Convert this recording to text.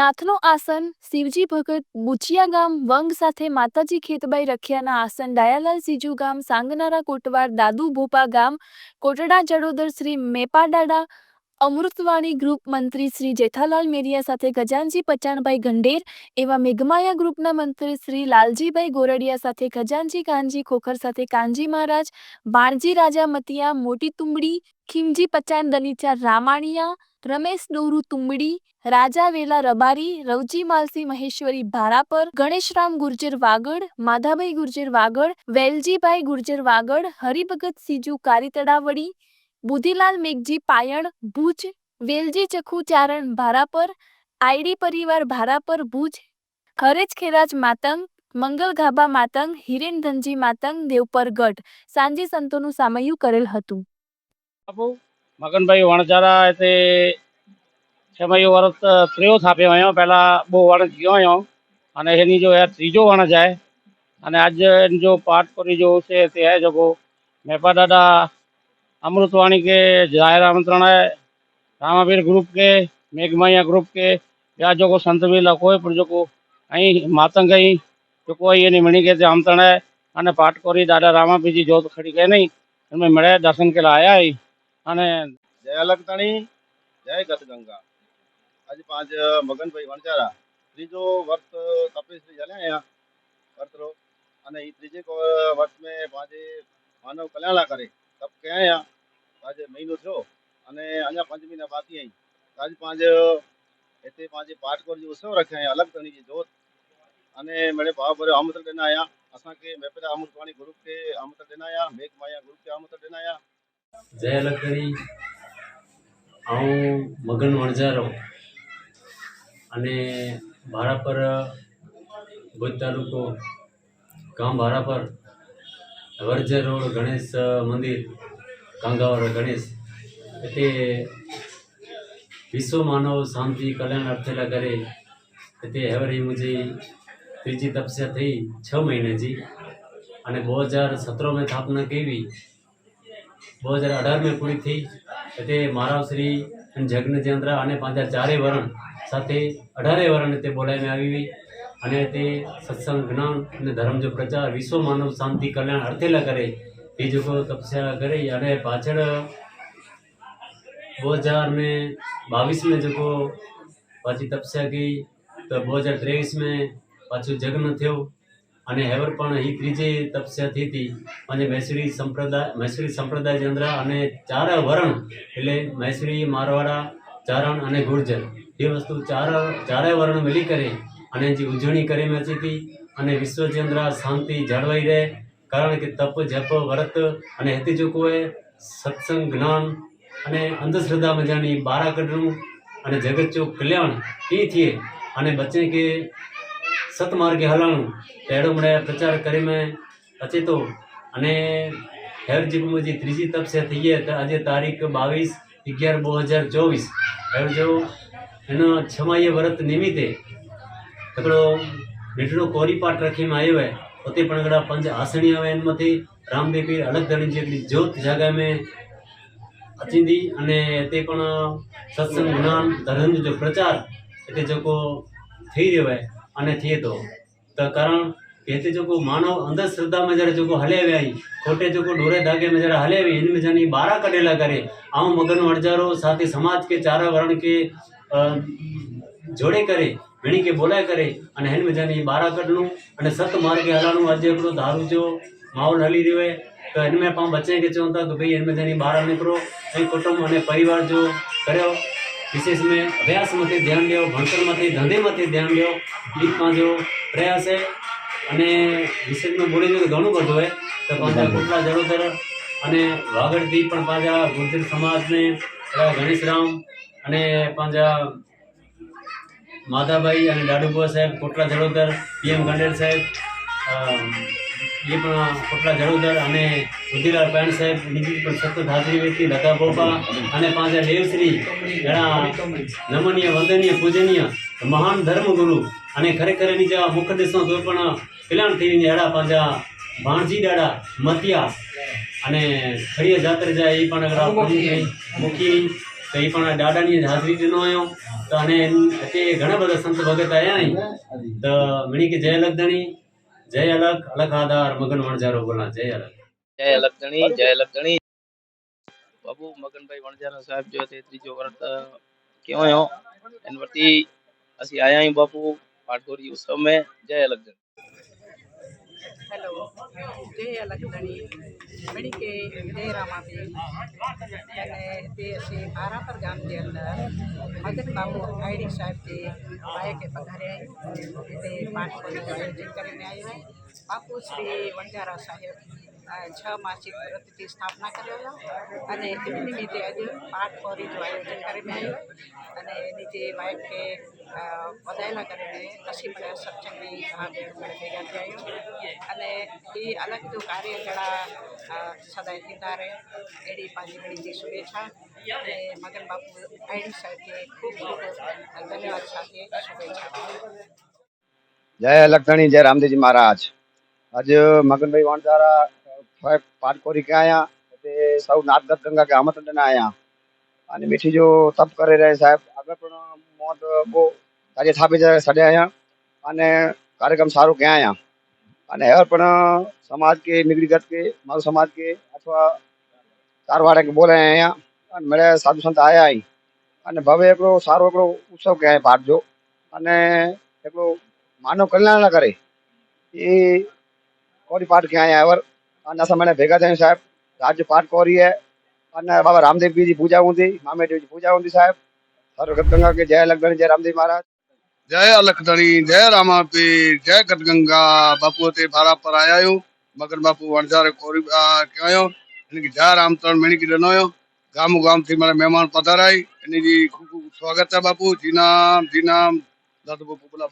નાથનો આસન શિવજી ભગત બુચિયા ગામ વંગ સાથે માતાજી ખેતબાઈ રખિયાના આસન ડાયાલાલ સીજુ ગામ સાંગનારા કોટવાર દાદુ ભોપા ગામ કોટડા જડોદર શ્રી મેપાડાડા અમૃતવાણી ગ્રુપ મંત્રી શ્રી જેઠાલાલ મેરિયા સાથે ગજાનજી પચાણભાઈ ગંડેર એવા મેઘમાયા ગ્રુપના મંત્રી શ્રી લાલજીભાઈ ગોરડિયા સાથે ગજાનજી કાનજી ખોખર સાથે કાનજી મહારાજ, બાણજી રાજા મતિયા મોટી તુંબડી, ખીમજી પચાણ દનીચા રામાણિયા રમેશ ડોરુ તુંબડી, રાજા વેલા રબારી, રવજી માલસી મહેશ્વરી ભારાપર, ગણેશરામ ગુર્જર વાગડ, માધાભાઈ ગુર્જર વાગડ, વેલજીભાઈ ગુર્જર વાગડ, હરિભગત સીજુ કારીતડાવડી બુધિલાલ મેઘજી પાયણ, ભુજ, વેલજી ચખુ ચારણ ભારાપર, આઈડી પરિવાર ભારાપર, ભુજ, હરેજ ખેરાજ માતંગ, મંગલ ગાભા માતંગ, હિરેન ધનજી માતંગ, દેવપર ગઢ, સાંજે સંતોનું સામયું કરેલ હતું. મગનભાઈ વણજારા તે છેમાં વરસ ત્રીજો થાપ્યો આવ્યો. પહેલાં બહુ વણસ ગયો આવ્યો અને એની જો એ ત્રીજો વણસ જાય. અને આજ જો પાઠ કરી જો છે તે આ જગો મેપા દાદા અમૃતવાણી કે, જાહેર આમંત્રણ રામાવીર ગ્રુપ કે, મેઘમાયા ગ્રુપ કે આ જોકો સંતવીર લખો પણ જોકો અહીં માતંગ અહીં જોકો અહીં એની મણી કે આમંત્રણ અને પાઠ કરી દાદા રામાપીજી જોત ખડી ગયા નહીં. એમને મળ્યા, દર્શન કેલા આવ્યા અહીં. અને જય અલગતણી જય ગતગંગા આજે પાંચ મગનભાઈ વણજારા ત્રીજો વર્ષ તપેશ્રી જલ્યા વર્તરો અને એ ત્રીજે કો- વર્ષ મેં પાંચે માનવ કલ્યાણા કરે તપ કે આયા આજે મહિનો થયો અને અહીંયા પંચમીના બાકી અહીં આજ પાંચ એતે પાંચે પાઠ કરી ઉત્સવ રખ્યા અહીંયા અલગ તણી જોત અને મેળે ભાવ ભર્યો આમંત્રણ દેના આયા असांखे मेपरा अमृतवाणी ग्रुप के आमंत्रण देना आया मेघ माया ग्रुप के आमंत्रण देना आया જય લખરી હું મગન વણઝારો અને ભારાપર ભુજ તાલુકો, ગામ ભારાપર વરજર રોડ ગણેશ મંદિર, કાંગાવર ગણેશ. તે વિશ્વ માનવ શાંતિ કલ્યાણ અર્થેલા કરે તે હવે મુજે ત્રીજી તપસ્યા થઈ છ મહિને જી અને બે હજાર સત્રોમાં સ્થાપના કેવી બે હજાર અઢારમાં પૂરી થઈ. તે મારાવશ્રી અને જગ્નચંદ્ર અને પાંચ હજાર ચારે વરણ સાથે અઢારે વરણને તે બોલાવીને આવી. અને તે સત્સંગ જ્ઞાન અને ધર્મજો પ્રચાર, વિશ્વ માનવ શાંતિ કલ્યાણ અર્થેલા કરે, એ લોકો તપસ્યા કરી. અને પાછળ બે હજાર ને બાવીસમાં લોકો પાછી તપસ્યા ગઈ, તો બે હજાર ત્રેવીસમાં પાછું જગ્ન થયું. અને હેવર પણ એ ત્રીજી તપસ્યા થઈ હતી. અને મૈસૂરી સંપ્રદાય મૈસૂરી સંપ્રદાય ચંદ્ર અને ચાર વરણ, એટલે મૈસૂરી, મારવાડા, ચારણ અને ગુર્જર. એ વસ્તુ ચાર ચારે વર્ણ મિલી કરે અને જે ઉજવણી કરે મેચી હતી અને વિશ્વચંદ્ર શાંતિ જાળવાઈ રહે. કારણ કે તપ, જપ, વ્રત અને હેતી જો સત્સંગ, જ્ઞાન અને અંધશ્રદ્ધા મજાની બારાકડનું અને જગત જો કલ્યાણ એ થયે. અને બચ્ચે કે સતમાર્ગે હલાણું. ભેડો મળ્યા પ્રચાર કરી મેં અચેતો. અને હેર જીવમાં જે ત્રીજી તપ છે થઈ ગયા આજે તારીખ બાવીસ અગિયાર બે હજાર ચોવીસ. હેડજો એનો છમાય વ્રત નિમિત્તે તકડો મીઠડો કોરી પાટ રાખીમાં આવ્યો પોતે પણગડા પંચ આસણી આવે એમાંથી રામદેવી અલગ ધણી જેટલી જ્યોત જાગા મેં. અચિંદી અને તે પણ સત્સંગ જ્ઞાન ધર્મનો જો પ્રચાર, એટલે જો કો થઈ રહ્યો હોય અને थिए थो त कारण कहते जेको मानव अंधश्रद्धा में जॾहिं जेको हले विया आहिनि खोटे जेको डोरे धागे में जॾहिं हले विया हिन में जॾहिं ॿारहं कढेला करे ऐं मगन वणजारो साथी समाज खे चार वर्ण खे जोड़े करे घणी खे ॿोलाए करे अने हिन में जॾहिं ॿारहं कढणो अने सत मार्ग हलाइणो अॼु हिकिड़ो दारू जो माहौल हली रहियो आहे त हिन में पाण बचे खे चऊं था की भई हिन में जॾहिं ॿार निकिरो ऐं कुटुंब अने परिवार जो करियो વિશેષ મેં અભ્યાસમાંથી ધ્યાન લ્યો ભણતરમાંથી ધંધેમાંથી ધ્યાન લ્યો ગીતમાં જો છે અને વિશેષમાં બોલી તો ઘણું બધું હોય તો પાછા કુટલા જડોદર અને વાગડથી પણ પાછા ગુર્જર સમાજને ગણેશ રામ અને પાછા માધાભાઈ અને લાડુભા સાહેબ કોટલા જડોદર પીએમ ગંડેર સાહેબ જે પણ કોટલા જળોદર અને રુધિલાલ પાયણ સાહેબ બીજી પણ સતત હાજરી વ્યક્તિ લતા બોપા અને પાંચે દેવશ્રી ઘણા નમનીય વંદનીય પૂજનીય મહાન ધર્મગુરુ અને ખરેખર એની જેવા મુખદેશનો કોઈ પણ કલ્યાણ થઈને હેડા પાંજા ભાણજી દાડા મતિયા અને ખડીયા જાત્રે જાય એ પણ મૂકી તો એ પણ દાદાની હાજરી ન આવ્યો તો અને તે ઘણા બધા સંત ભગત આવ્યા નહીં તો મણી કે જય લગધણી જય અલગ અલગ આધાર મગન વણઝારો બોલા જય અલગ જય અલગ ધણી જય અલગ ધણી બાબુ મગનભાઈ વણઝારા સાહેબ જો તે ત્રીજો વર્ષ કેવાય હો એન વતી ਅਸੀਂ ਆਇਆ ਹਾਂ ਬਾਪੂ ਪਾਟਗੋਰੀ ਉਤਸਵ ਮੇ ਜੈ ਅਲਗ ધણી હેલો જય અલગધણી મણી કે જય રામાબેન અને તે છે આરાપર ગામની અંદર મગન બાબુ આઈડી સાહેબ જે બાયકે પધાર્યા તે પાઠ આયોજન કરીને આવ્યા બાપુ શ્રી વણજારા સાહેબ. છ માસિક વ્રતથી સ્થાપના કરેલો અને એમની લીધે આજે પાઠ ફોરીનું આયોજન કરીને આવ્યું અને એની જે વાઇફ કે વધારેલા કરીને કસી મળ્યા સત્સંગની મહાદેવ ભેગા થયા અને એ અલગ તો જણા સદાય થતા એડી પાછી મળી શુભેચ્છા અને મગન બાપુ આઈડી સાથે ખૂબ ખૂબ ધન્યવાદ સાથે શુભેચ્છા જય લખણી જય રામદેવજી મહારાજ. આજે મગનભાઈ વાણધારા કે આયા? તે સૌ નાદગત ગંગા કે આમંત્રણ આયા. અને મીઠી જો તપ કરે રહે સાહેબ, આગળ પણ મોત, બહુ કાર્ય થાપી જાય સડે આયા. અને કાર્યક્રમ સારું ક્યાં આયા? અને હવે પણ સમાજ કે નિગડીગત કે, મારું સમાજ કે, અથવા તારવાડા કે બોલે અહીંયા અને મળે સાધુ સંત આયા અહીં. અને ભવે એકડો સારો એકડો ઉત્સવ કે પાડજો અને એકડો માનવ કલ્યાણ કરે. એ કોરી પાઠ કે આયા? અને અસાं મને ભેગા થઈને સાહેબ રાજપાઠ કોરીએ અને બાબા રામદેવજીની પૂજા ઊંધી મામેદેવજી પૂજા ઊંધી સાહેબ. હર વખત ગંગા કે જય લખણી જય રામદેવ મહારાજ. જય અલખધણી જય રામાપીર, જય ગટગંગા બાપુ તે ભારા પર આયાયું, મગન બાપુ વણઝારે કોરી કહેવાયો, એને જય રામ તરણ મેણી કીધો નયો. ગામો ગામથી મારા મહેમાન પધારાય. એની ખૂબ ખૂબ સ્વાગત છે બાપુ. જી નામ જી નામ. દાદુ બાપુ બોલા